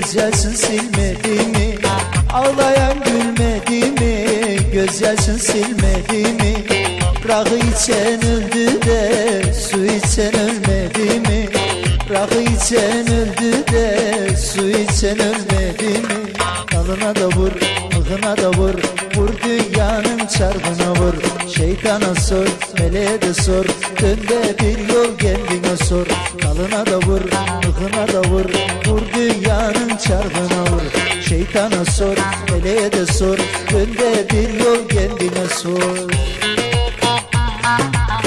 Gözyaşın silmedi mi? Ağlayan gülmedi mi? Gözyaşın silmedi mi? Rakı içen öldü de Su içen ölmedi mi? Rakı içen öldü de Su içen ölmedi mi? Alına da vur, mıhına da vur Vur dünyanın çarkına vur. Şeytana sor, meleğe de sor. Dön de bir yol kendine sor. Alına da vur, mıhına da vur. Vur dünyanın çarkına vur. Şeytana sor, meleğe de sor. Dön de bir yol kendine sor. Rende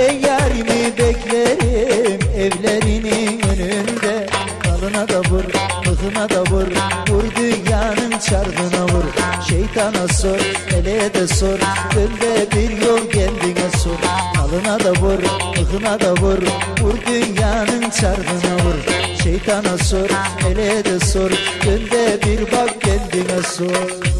Ben yarimi beklerim Evlerinin önünde? Kalına da vur, mıhına da vur Vur dünyanın çarkına vur. Şeytana sor, meleğe de sor Dön de bir yol kendine sor. Kalına da vur, mıhına da vur Vur dünyanın çarkına vur. Şeytana sor, meleğe de sor Dön de bir bak kendine sor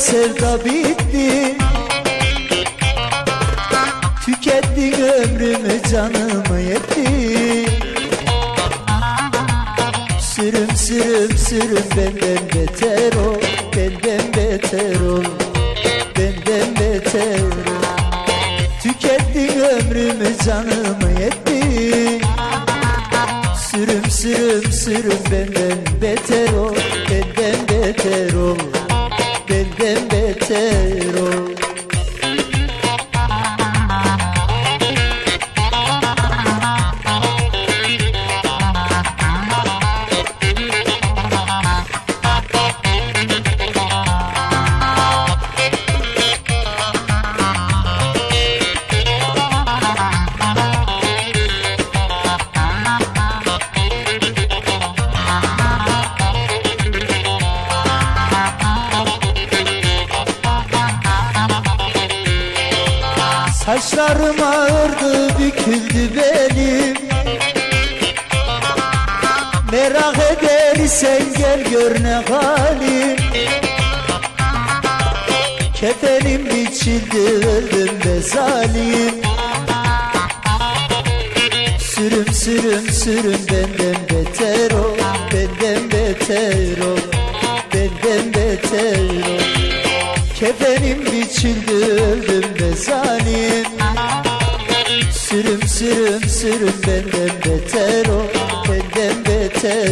sevda bitti. Tükettin ömrümü canımı yetti. Sürüm sürüm sürüm benden beter ol Benden beter ol Benden beter ol. Tükettin ömrümü canımı yetti. Sürüm sürüm sürüm benden beter ol Benden beter ol Benden beter ol Saçlarım ağırdı büküldü benim. Merak edersen gel gör ne halim. Kefenim biçildi öldüm be zalim. Sürüm sürüm sürüm benden beter ol Benden beter ol Benden beter ol. Kefenim biçildi öldüm zalim. Sürüm sürüm sürüm benden beter ol Benden beter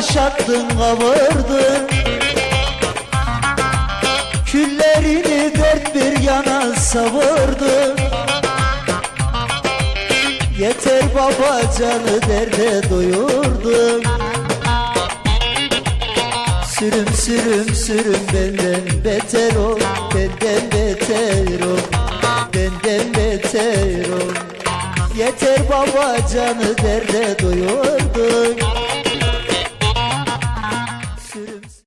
yaşattın kavurdun Küllerini dört bir yana savurdun. Yeter baba canı derde doyurdun. Sürüm sürüm sürüm benden beter ol Benden beter ol Benden beter ol. Yeter baba canı derde doyurdun